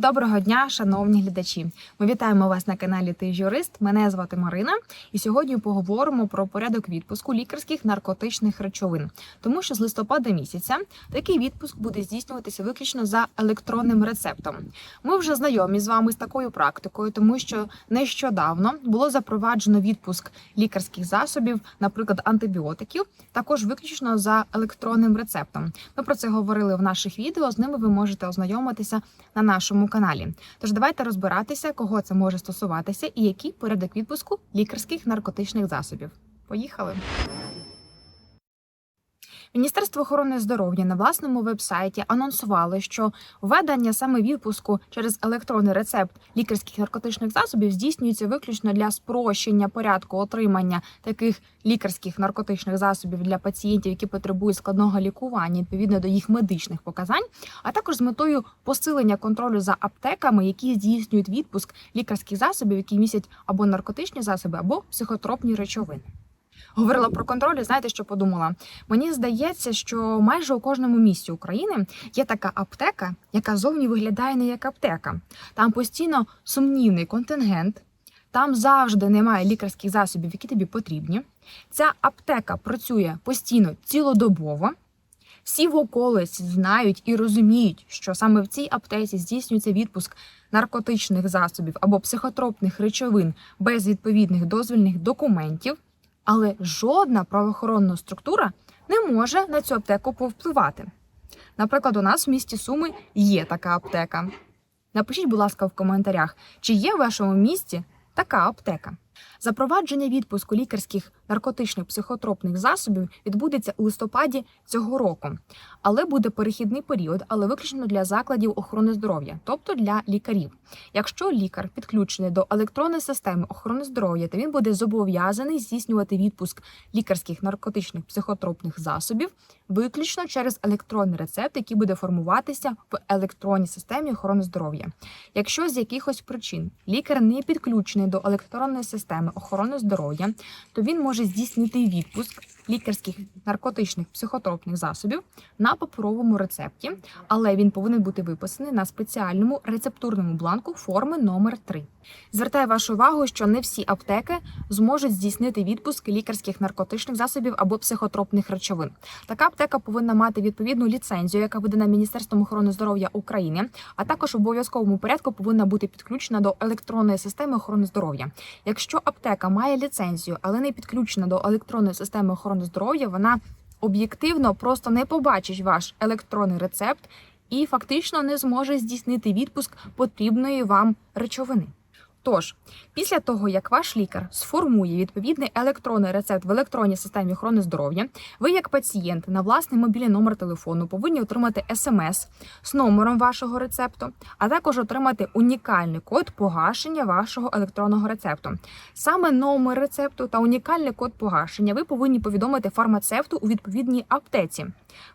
Доброго дня, шановні глядачі! Ми вітаємо вас на каналі Ти юрист. Мене звати Марина, і сьогодні поговоримо про порядок відпуску лікарських наркотичних речовин. Тому що з листопада місяця такий відпуск буде здійснюватися виключно за електронним рецептом. Ми вже знайомі з вами з такою практикою, тому що нещодавно було запроваджено відпуск лікарських засобів, наприклад, антибіотиків, також виключно за електронним рецептом. Ми про це говорили в наших відео. З ними ви можете ознайомитися на нашому каналі. Тож давайте розбиратися, кого це може стосуватися і який порядок відпуску лікарських наркотичних засобів. Поїхали. Міністерство охорони здоров'я на власному вебсайті анонсувало, що введення саме відпуску через електронний рецепт лікарських наркотичних засобів здійснюється виключно для спрощення порядку отримання таких лікарських наркотичних засобів для пацієнтів, які потребують складного лікування відповідно до їх медичних показань, а також з метою посилення контролю за аптеками, які здійснюють відпуск лікарських засобів, які містять або наркотичні засоби, або психотропні речовини. Говорила про контроль, і знаєте, що подумала? Мені здається, що майже у кожному місті України є така аптека, яка зовні виглядає не як аптека. Там постійно сумнівний контингент, там завжди немає лікарських засобів, які тобі потрібні. Ця аптека працює постійно цілодобово. Всі в околиці знають і розуміють, що саме в цій аптеці здійснюється відпуск наркотичних засобів або психотропних речовин без відповідних дозвільних документів але жодна правоохоронна структура не може на цю аптеку повпливати. Наприклад, у нас в місті Суми є така аптека. Напишіть, будь ласка, в коментарях, чи є в вашому місті така аптека. Запровадження відпуску лікарських наркотичних психотропних засобів відбудеться у листопаді цього року, але буде перехідний період, але виключно для закладів охорони здоров'я, тобто для лікарів. Якщо лікар підключений до електронної системи охорони здоров'я, то він буде зобов'язаний здійснювати відпуск лікарських наркотичних психотропних засобів виключно через електронний рецепт, який буде формуватися в електронній системі охорони здоров'я. Якщо з якихось причин лікар не підключений до електронної системи охорони здоров'я, то він може здійснити відпуск лікарських наркотичних психотропних засобів на паперовому рецепті, але він повинен бути виписаний на спеціальному рецептурному бланку форми номер 3 Звертаю вашу увагу, що не всі аптеки зможуть здійснити відпуск лікарських наркотичних засобів або психотропних речовин. Така аптека повинна мати відповідну ліцензію, яка видана Міністерством охорони здоров'я України, а також в обов'язковому порядку повинна бути підключена до електронної системи охорони здоров'я. Якщо аптека має ліцензію, але не підключена до електронної системи охорони здоров'я, вона об'єктивно просто не побачить ваш електронний рецепт і фактично не зможе здійснити відпуск потрібної вам речовини. Тож, після того, як ваш лікар сформує відповідний електронний рецепт в електронній системі охорони здоров'я, ви, як пацієнт, на власний мобільний номер телефону повинні отримати смс з номером вашого рецепту, а також отримати унікальний код погашення вашого електронного рецепту. Саме номер рецепту та унікальний код погашення ви повинні повідомити фармацевту у відповідній аптеці.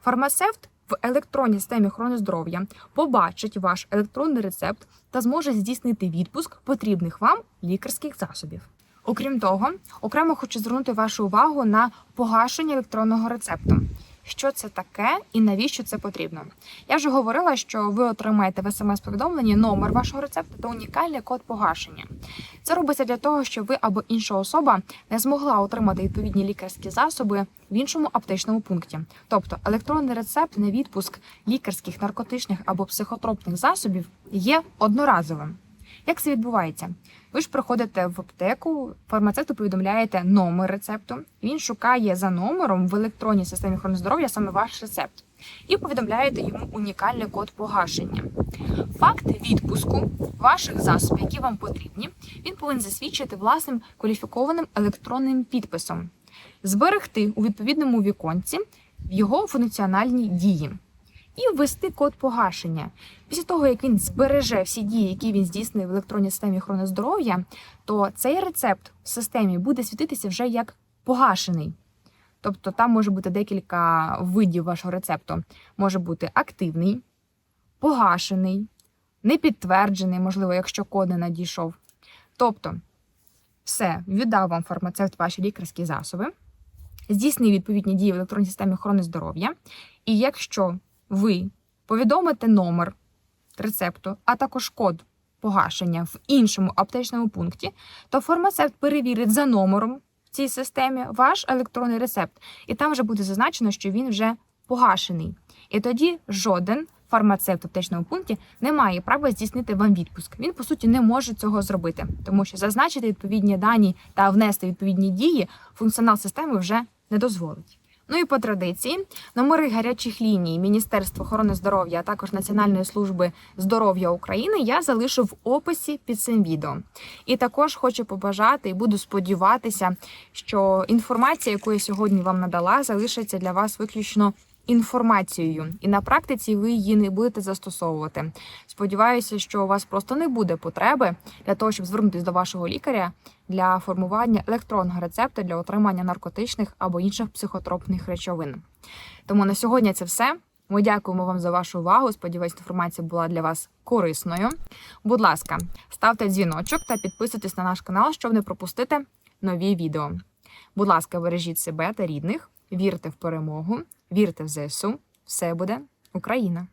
Фармацевт в електронній системі охорони здоров'я побачить ваш електронний рецепт та зможе здійснити відпуск потрібних вам лікарських засобів. Окрім того, окремо хочу звернути вашу увагу на погашення електронного рецепту. Що це таке і навіщо це потрібно? Я вже говорила, що ви отримаєте в смс-повідомленні номер вашого рецепту та унікальний код погашення. Це робиться для того, щоб ви або інша особа не змогла отримати відповідні лікарські засоби в іншому аптечному пункті. Тобто електронний рецепт на відпуск лікарських, наркотичних або психотропних засобів є одноразовим. Як це відбувається? Ви ж приходите в аптеку, фармацевту повідомляєте номер рецепту. Він шукає за номером в електронній системі охорони здоров'я саме ваш рецепт. І повідомляєте йому унікальний код погашення. Факт відпуску ваших засобів, які вам потрібні, він повинен засвідчити власним кваліфікованим електронним підписом, зберегти у відповідному віконці його функціональні дії і ввести код погашення. Після того, як він збереже всі дії, які він здійснив в електронній системі охорони здоров'я, то цей рецепт в системі буде світитися вже як погашений. Тобто там може бути декілька видів вашого рецепту. Може бути активний, погашений, непідтверджений, можливо, якщо код не надійшов. Тобто, все, віддав вам фармацевт ваші лікарські засоби, здійснив відповідні дії в електронній системі охорони здоров'я. І якщо ви повідомите номер рецепту, а також код погашення в іншому аптечному пункті, то фармацевт перевірить за номером в цій системі ваш електронний рецепт, і там вже буде зазначено, що він вже погашений. І тоді жоден фармацевт в аптечному пункті не має права здійснити вам відпуск. Він по суті не може цього зробити, тому що зазначити відповідні дані та внести відповідні дії функціонал системи вже не дозволить. Ну і по традиції, номери гарячих ліній Міністерства охорони здоров'я, а також Національної служби здоров'я України я залишу в описі під цим відео. І також хочу побажати і буду сподіватися, що інформація, яку я сьогодні вам надала, залишиться для вас виключно інформацією, і на практиці ви її не будете застосовувати. Сподіваюся, що у вас просто не буде потреби для того, щоб звернутися до вашого лікаря для формування електронного рецепту для отримання наркотичних або інших психотропних речовин. Тому на сьогодні це все. Ми дякуємо вам за вашу увагу. Сподіваюсь, інформація була для вас корисною. Будь ласка, ставте дзвіночок та підписуйтесь на наш канал, щоб не пропустити нові відео. Будь ласка, бережіть себе та рідних, вірте в перемогу, вірте в ЗСУ. Все буде Україна!